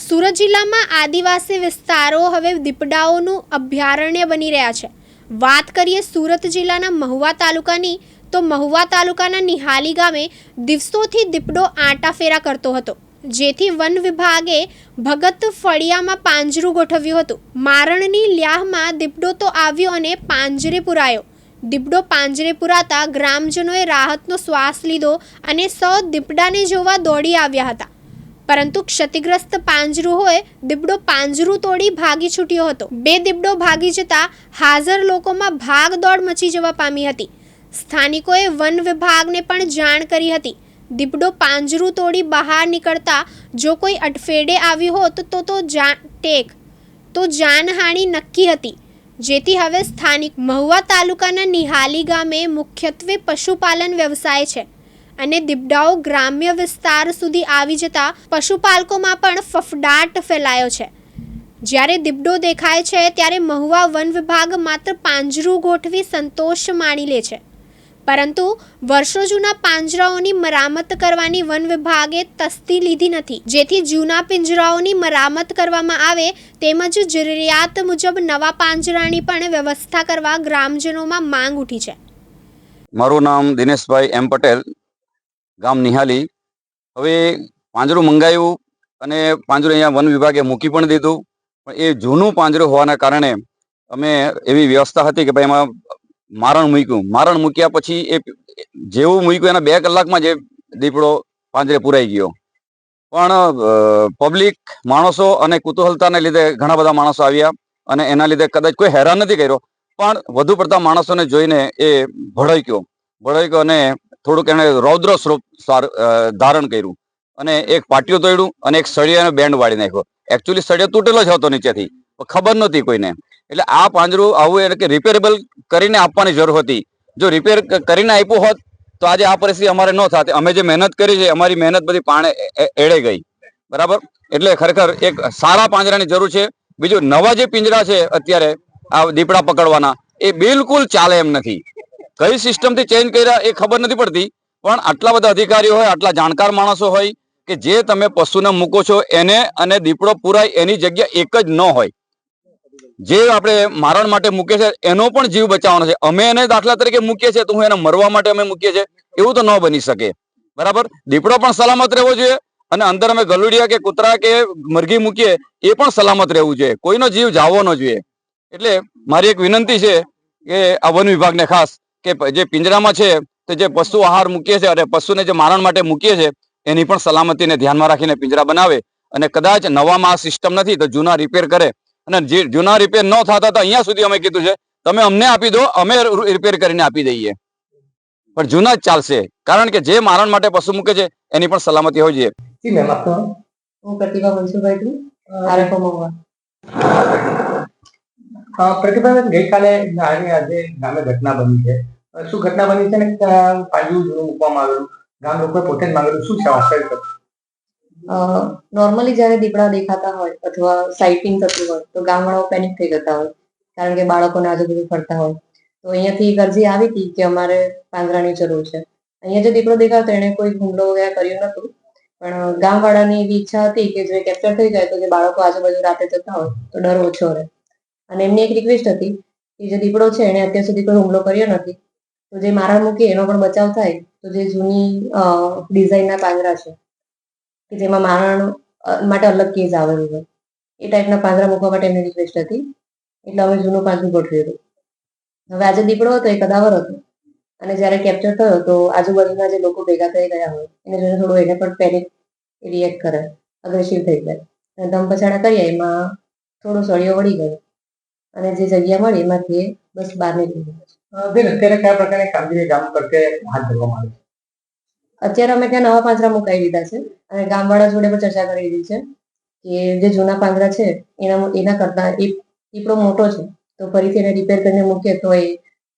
સુરત જિલ્લામાં આદિવાસી વિસ્તારો હવે દીપડાઓનું અભયારણ્ય બની રહ્યા છે. વાત કરીએ સુરત જિલ્લાના મહુવા તાલુકાની, તો મહુવા તાલુકાના નિહાલી ગામે દિવસોથી દીપડો આંટાફેરા કરતો હતો. જેથી વન વિભાગે ભગત ફળિયામાં પાંજરું ગોઠવ્યું હતું. મારણની લ્યાહમાં દીપડો તો આવ્યો અને પાંજરે પુરાયો. દીપડો પાંજરે પુરાતા ગ્રામજનોએ રાહતનો શ્વાસ લીધો અને સૌ દીપડાને જોવા દોડી આવ્યા હતા. પરંતુ ક્ષતિગ્રસ્ત પાંજરું હોય, દીપડો પાંજરું તોડી ભાગી છૂટ્યો હતો. બે દીપડો ભાગી જતા હાજર લોકોમાં ભાગદોડ મચી જવા પામી હતી. સ્થાનિકોએ વન વિભાગને પણ જાણ કરી હતી. દીપડો પાંજરું તોડી બહાર નીકળતા જો કોઈ અટફેડે આવ્યું હોત તો તો જાન ટેક, તો જાનહાનિ નક્કી હતી. જેથી હવે સ્થાનિક મહુવા તાલુકાના નિહાલી ગામે મુખ્યત્વે પશુપાલન વ્યવસાય છે. અને દીપડાઓ ગ્રામ્ય વિસ્તાર સુધી આવી જતા પશુપાલકોમાં પણ ફફડાટ ફેલાયો છે. જ્યારે દીપડો દેખાય છે, ત્યારે મહુવા વન વિભાગ માત્ર પાંજરું ગોઠવી સંતોષ માણી લે છે. પરંતુ વર્ષો જૂના પાંજરાઓની મરામત કરવાની વન વિભાગે તસ્તી લીધી નથી. જેથી જૂના પિંજરાઓની મરામત કરવામાં આવે તેમજ જરૂરિયાત મુજબ નવા પાંજરાની પણ વ્યવસ્થા કરવા ગ્રામજનોમાં માંગ ઉઠી છે. મારું નામ દિનેશભાઈ એમ પટેલ. ગામ નિહાલી હવે પાંજરું મંગાવ્યું અને પાંજરું અહીંયા વન વિભાગે મૂકી પણ દીધું. પણ એ જૂનું પાંજરું હોવાના કારણે અમે એવી વ્યવસ્થા હતી કે ભાઈ એમાં મારણ મૂક્યું. મારણ મૂક્યા પછી એ જેવું મૂક્યું એના બે કલાકમાં જે દીપડો પાંજરે પુરાઈ ગયો. પણ પબ્લિક, માણસો અને કુતૂહલતાને લીધે ઘણા બધા માણસો આવ્યા અને એના લીધે કદાચ કોઈ હેરાન નથી કર્યો. પણ વધુ પડતા માણસોને જોઈને એ ભળક્યો. ભડાક્યો અને થોડુંક એણે રૌદ્ર સ્વરૂપ ધારણ કર્યું. અને એક પાટિયું તોડ્યું અને એક સળિયાનો બેન્ડ વાળી નાખ્યો. એકચ્યુઅલી સળિયો તૂટેલો જ હતો નીચેથી. ખબર નહોતી કોઈને. એટલે આ પાંજરું આવું એટલે કે રિપેરેબલ કરીને આપવાની જરૂર હતી. જો રિપેર કરીને આપ્યું હોત, તો આજે આ પરિસ્થિતિ અમારે ન થાત. અમે જે મહેનત કરી છે, અમારી મહેનત બધી પાણે એળે ગઈ. બરાબર? એટલે ખરેખર એક સારા પાંજરાની જરૂર છે. બીજું નવા જે પિંજરા છે અત્યારે આ દીપડા પકડવાના, એ બિલકુલ ચાલે એમ નથી. કઈ સિસ્ટમથી ચેન્જ કર્યા એ ખબર નથી પડતી, પણ આટલા બધા અધિકારીઓ હોય, આટલા જાણકાર માણસો હોય કે જે તમે પશુને મૂકો છો, એને અને દીપડો પુરાય એની જગ્યા એક જ ન હોય. જે આપણે મારણ માટે મૂકે છે એનો પણ જીવ બચાવવાનો છે. અમે એને દાખલા તરીકે મૂકીએ છીએ, તો હું એને મરવા માટે અમે મૂકીએ છીએ. એવું તો ન બની શકે. બરાબર? દીપડો પણ સલામત રહેવો જોઈએ અને અંદર અમે ગલુડિયા કે કૂતરા કે મરઘી મૂકીએ, એ પણ સલામત રહેવું જોઈએ. કોઈનો જીવ જાવો ન જોઈએ. એટલે મારી એક વિનંતી છે કે આ વન વિભાગને ખાસ કે જે પિંજરામાં છે તે જે પશુ આહાર મૂકીએ છે અને પશુને જે મારણ માટે મૂકીએ છે એની પણ સલામતીને ધ્યાનમાં રાખીને પિંજરા બનાવે અને કદાચ નવામાં આ સિસ્ટમ નથી તો જૂના રિપેર કરે. અને જે જૂના રિપેર ન થતા તો અહીંયા સુધી અમે કીધું છે તમે અમને આપી દો અમે રિપેર કરીને આપી દઈએ. પણ જૂના જ ચાલશે કારણ કે જે મારણ માટે પશુ મૂકે છે એની પણ સલામતી હોવી જોઈએ. જી મેમ આપનું. હું પ્રતિભા મનસુભાઈ છું. આરએફઓ મહુવા પ્રતિભાબેન, ગઈકાલે આજે ગામે ઘટના બની છે. શું ઘટના બની છે ને? પાંજરું જૂનું મૂકવામાં આવેલું. ગામ લોકોએ પોતે જ માંગેલું. શું છે વાસ્તવિક નોર્મલી જ્યારે દીપડા દેખાતા હોય અથવા સાઇટિંગ થતું હોય, તો ગામવાળાઓ પેનિક થઈ જતા હોય. કારણ કે બાળકોને આજુબાજુ ફરતા હોય. તો અહીંયાથી એક અરજી આવી હતી કે અમારે પાંજરાની જરૂર છે. અહીંયા જે દીપડો દેખાતો એને કોઈ હુમલો વગેરે કર્યું નતું પણ ગામવાળાની એવી ઈચ્છા હતી કે જે કેપ્ચર થઈ જાય તો જે બાળકો આજુબાજુ રાતે જતા હોય, તો ડર ઓછો રહે. અને એમની એક રિક્વેસ્ટ હતી કે જે દીપડો છે એને અત્યાર સુધી કોઈ હુમલો કર્યો નથી, તો જે મારણ મૂકી એનો પણ બચાવ થાય, તો જે જૂની ડિઝાઇનના પાંજરા છે, કે જેમાં મારણ માટે અલગ કેસ આવેલું હોય, એ ટાઈપના પાંજરા મૂકવા માટે એમની રિક્વેસ્ટ હતી, એટલે અમે જૂનું પાંજરું ગોઠવ્યું હતું. હવે આજે દીપડો હતો, એ કદાવર હતો, અને જ્યારે કેપ્ચર થયો, તો આજુબાજુના જે લોકો ભેગા થઈ ગયા હોય, એને જોઈને થોડું એને પણ પેનિક રિએક્ટ કરે અગ્રેસિવ થઈ જાય, અને દમ પછાડા કરીએ એમાં થોડો સળિયો વળી ગયો. અને જે જગ્યા મળી એમાંથી એ બસ બહાર નીકળી બેન અત્યારે કયા પ્રકારની કામગીરી ગામ પ્રત્યે હાથ ધરવામાં આવી અત્યારે અમે ત્યાં નવા પાંજરા મુકાઈ દીધા છે અને ગામવાળા જોડે પણ ચર્ચા કરી દીધી છે કે જે જૂના પાંજરા છે એના એના કરતા એ દીપડો મોટો છે તો ફરીથી એને રિપેર કરીને મૂકીએ તો એ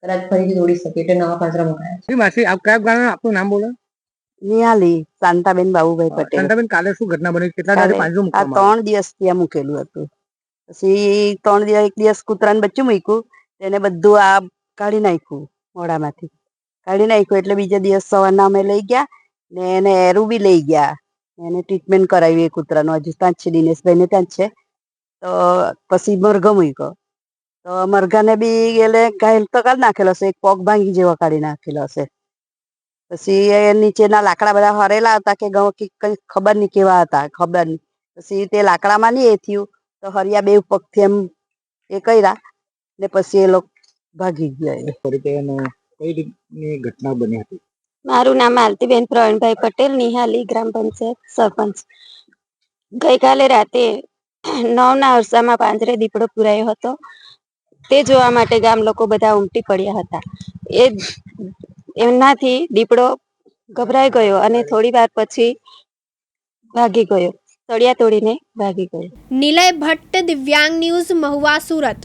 કદાચ ફરીથી દોડી શકે એટલે નવા પાંજરા મુકાયા માસી આપ કયા ગામ આપનું નામ બોલો. નિયાલી શાંતાબેન બાબુભાઈ પટેલ. શાંતાબેન કાલે શું ઘટના બની? કેટલા દિવસ પાંજરું આ મૂકવામાં ત્રણ દિવસ ત્યાં મૂકેલું હતું. પછી ત્રણ દિવસ, એક દિવસ કૂતરાને બચ્ચું મૂક્યું, તેને બધું આ કાઢી નાખ્યું મોઢામાંથી. કાઢી નાખ્યું એટલે બીજા દિવસ સવારના અમે લઈ ગયા ને એને એરું બી લઈ ગયા. એને ટ્રીટમેન્ટ કરાવી એ કૂતરાનું. હજુ ત્યાં જ છે, દિનેશભાઈને ત્યાં છે. તો પછી મરઘો મૂક્યો. તો મરઘાને બી એટલે ઘાયલ તો કરી નાખેલો છે એક પગ ભાંગી જેવો કાઢી નાખેલો છે પછી એ નીચેના લાકડા બધા હરેલા હતા કે કઈ ખબર નહીં કેવા હતા, ખબર નહીં. પછી તે લાકડામાં નહીં એ થયું. તો હરિયા બે પગથી એમ એ કર્યા ને પછી એ લોકો ભાગી ગયા એ. કઈ રીતની ઘટના બની હતી? મારું નામ આરતીબેન પ્રવીણભાઈ પટેલ નિહાલી ગ્રામ પંચાયત સરપંચ. ગઈકાલે રાતે નવના અરસામાં પાંજરે દીપડો પુરાયો હતો. તે જોવા માટે ગામ લોકો બધા ઉમટી પડ્યા હતા. એ એમનાથી દીપડો ગભરાઈ ગયો અને થોડી વાર પછી ભાગી ગયો. તળિયા તોડીને ભાગી ગયો. નિલય ભટ્ટ દિવ્યાંગ ન્યૂઝ મહુવા સુરત.